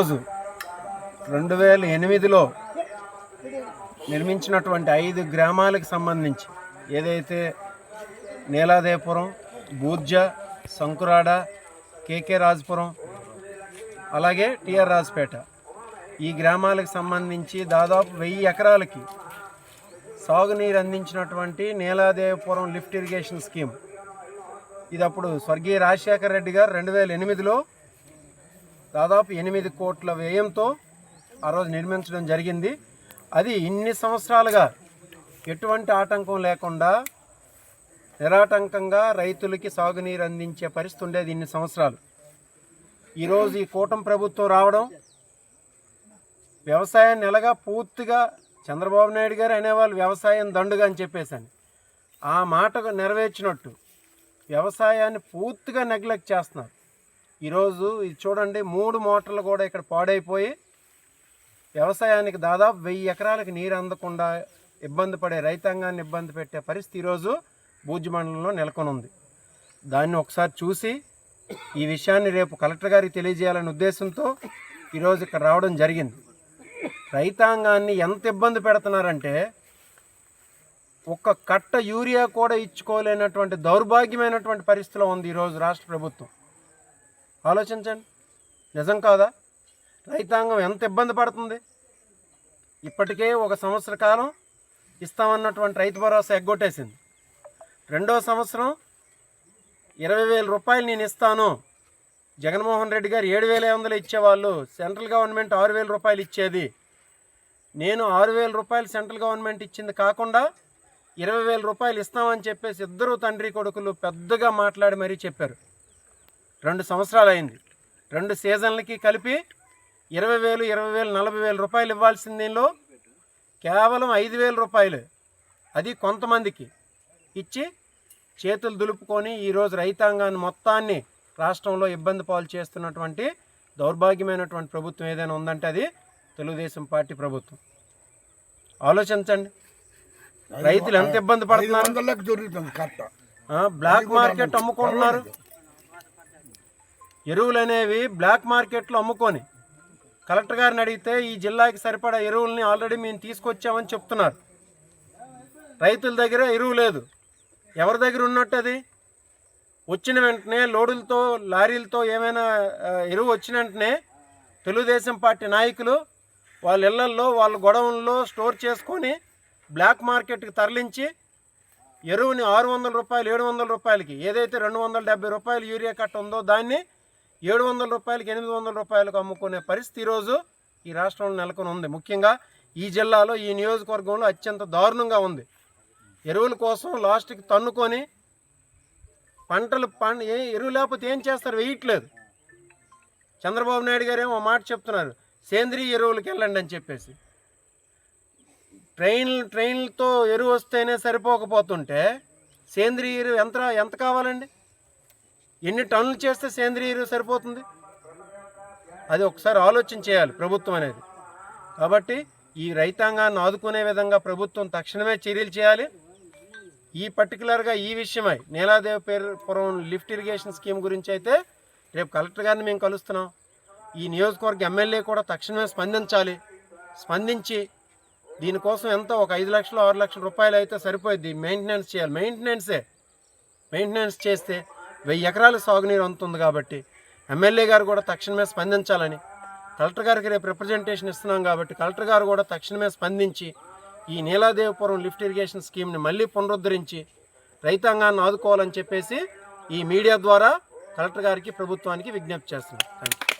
ఈరోజు రెండు వేల ఎనిమిదిలో నిర్మించినటువంటి ఐదు గ్రామాలకు సంబంధించి ఏదైతే నీలాదేపురం బూర్జ సంకురాడ కేకే రాజపురం అలాగే టిఆర్ రాజపేట ఈ గ్రామాలకు సంబంధించి దాదాపు వెయ్యి ఎకరాలకి సాగునీరు అందించినటువంటి నీలాదేవపురం లిఫ్ట్ ఇరిగేషన్ స్కీమ్. ఇది అప్పుడు స్వర్గీయ రాజశేఖర రెడ్డి గారు రెండు వేల ఎనిమిదిలో దాదాపు ఎనిమిది కోట్ల వ్యయంతో ఆ రోజు నిర్మించడం జరిగింది. అది ఇన్ని సంవత్సరాలుగా ఎటువంటి ఆటంకం లేకుండా నిరాటంకంగా రైతులకి సాగునీరు అందించే పరిస్థితి ఉండేది ఇన్ని సంవత్సరాలు. ఈరోజు ఈ కూటమి ప్రభుత్వం రావడం వ్యవసాయాన్ని ఎలాగా పూర్తిగా చంద్రబాబు నాయుడు గారు అనేవాళ్ళు వ్యవసాయం దండుగా అని చెప్పేసాను ఆ మాట నెరవేర్చినట్టు వ్యవసాయాన్ని పూర్తిగా నెగ్లెక్ట్ చేస్తున్నారు. ఈరోజు ఇది చూడండి మూడు మోటార్లు కూడా ఇక్కడ పాడైపోయి వ్యవసాయానికి దాదాపు వెయ్యి ఎకరాలకు నీరు అందకుండా ఇబ్బంది పడే రైతాంగాన్ని ఇబ్బంది పెట్టే పరిస్థితి ఈరోజు బూజు మండలంలో నెలకొని ఉంది దాన్ని ఒకసారి చూసి ఈ విషయాన్ని రేపు కలెక్టర్ గారికి తెలియజేయాలనే ఉద్దేశంతో ఈరోజు ఇక్కడ రావడం జరిగింది. రైతాంగాన్ని ఎంత ఇబ్బంది పెడుతున్నారంటే ఒక్క కట్ట యూరియా కూడా ఇచ్చుకోలేనటువంటి దౌర్భాగ్యమైనటువంటి పరిస్థితిలో ఉంది ఈరోజు రాష్ట్ర ప్రభుత్వం. ఆలోచించండి. నిజం కాదా? రైతాంగం ఎంత ఇబ్బంది పడుతుంది? ఇప్పటికే ఒక సంవత్సర కాలం ఇస్తామన్నటువంటి రైతు భరోసా ఎగ్గొట్టేసింది. రెండో సంవత్సరం ఇరవై వేల రూపాయలు నేను ఇస్తాను. జగన్మోహన్ రెడ్డి గారు ఏడు వేల ఐదు వందలు ఇచ్చేవాళ్ళు సెంట్రల్ గవర్నమెంట్ ఆరు వేల రూపాయలు ఇచ్చేది. నేను ఆరు వేల రూపాయలు సెంట్రల్ గవర్నమెంట్ ఇచ్చింది కాకుండా ఇరవై వేల రూపాయలు ఇస్తామని చెప్పేసి ఇద్దరు తండ్రి కొడుకులు పెద్దగా మాట్లాడి మరీ చెప్పారు. రెండు సంవత్సరాలు అయింది రెండు సీజన్లకి కలిపి ఇరవై వేలు ఇరవై వేలు నలభై వేల రూపాయలు ఇవ్వాల్సిన దీనిలో. కేవలం ఐదు వేల రూపాయలు. అది కొంతమందికి ఇచ్చి చేతులు దులుపుకొని ఈరోజు రైతాంగాన్ని మొత్తాన్ని రాష్ట్రంలో ఇబ్బంది పాలు చేస్తున్నటువంటి దౌర్భాగ్యమైనటువంటి ప్రభుత్వం ఏదైనా ఉందంటే అది తెలుగుదేశం పార్టీ ప్రభుత్వం. ఆలోచించండి. రైతులు ఎంత ఇబ్బంది పడుతున్నారు? బ్లాక్ మార్కెట్ అమ్ముకుంటున్నారు. ఎరువులు అనేవి బ్లాక్ మార్కెట్లో అమ్ముకొని కలెక్టర్ గారిని అడిగితే ఈ జిల్లాకి సరిపడా ఎరువుల్ని ఆల్రెడీ మేము తీసుకొచ్చామని చెప్తున్నారు. రైతుల దగ్గర ఎరువు లేదు. ఎవరి దగ్గర ఉన్నట్టు అది? వచ్చిన వెంటనే లోడులతో లారీలతో ఏమైనా ఎరువు వచ్చిన వెంటనే తెలుగుదేశం పార్టీ నాయకులు వాళ్ళ ఇళ్ళల్లో వాళ్ళ గొడవల్లో స్టోర్ చేసుకొని బ్లాక్ మార్కెట్కి తరలించి ఎరువుని ఆరు వందల రూపాయలు ఏడు వందల రూపాయలకి ఏదైతే రెండు వందల డెబ్బై రూపాయలు యూరియా కట్ట ఉందో దాన్ని ఏడు వందల రూపాయలకి ఎనిమిది వందల రూపాయలకు అమ్ముకునే పరిస్థితి ఈరోజు ఈ రాష్ట్రంలో నెలకొని ఉంది. ముఖ్యంగా ఈ జిల్లాలో ఈ నియోజకవర్గంలో అత్యంత దారుణంగా ఉంది. ఎరువుల కోసం లాస్ట్కి తన్నుకొని పంటలు పంట ఏ ఎరువు లేకపోతే ఏం చేస్తారు? వేయట్లేదు. చంద్రబాబు నాయుడు గారు ఏమో మాట చెప్తున్నారు. సేంద్రీయ ఎరువులకు వెళ్ళండి అని చెప్పేసి. ట్రైన్ ట్రైన్లతో ఎరువు వస్తేనే సరిపోకపోతుంటే సేంద్రీయ ఎరువు ఎంత ఎంత కావాలండి? ఎన్ని టన్నులు చేస్తే సేంద్రీయ ఎరువు సరిపోతుంది? అది ఒకసారి ఆలోచన చేయాలి ప్రభుత్వం అనేది. కాబట్టి ఈ రైతాంగాన్ని ఆదుకునే విధంగా ప్రభుత్వం తక్షణమే చర్యలు చేయాలి. ఈ పర్టికులర్గా ఈ విషయమై నీలాదేవపురం లిఫ్ట్ ఇరిగేషన్ స్కీమ్ గురించి అయితే రేపు కలెక్టర్ గారిని మేము కలుస్తున్నాం. ఈ నియోజకవర్గ ఎమ్మెల్యే కూడా తక్షణమే స్పందించాలి. స్పందించి దీనికోసం ఎంత ఒక ఐదు లక్షలు ఆరు లక్షల రూపాయలు అయితే సరిపోయింది మెయింటెనెన్స్ చేయాలి. మెయింటెనెన్సే. మెయింటెనెన్స్ చేస్తే వెయ్యి ఎకరాల సాగునీరు అందుతుంది కాబట్టి ఎమ్మెల్యే గారు కూడా తక్షణమే స్పందించాలని కలెక్టర్ గారికి రేపు రిప్రజెంటేషన్ ఇస్తున్నాం కాబట్టి కలెక్టర్ గారు కూడా తక్షణమే స్పందించి ఈ నీలాదేవపురం లిఫ్ట్ ఇరిగేషన్ స్కీమ్ని మళ్ళీ పునరుద్ధరించి రైతాంగాన్ని ఆదుకోవాలని చెప్పేసి ఈ మీడియా ద్వారా కలెక్టర్ గారికి ప్రభుత్వానికి విజ్ఞప్తి చేస్తున్నాం. Thank you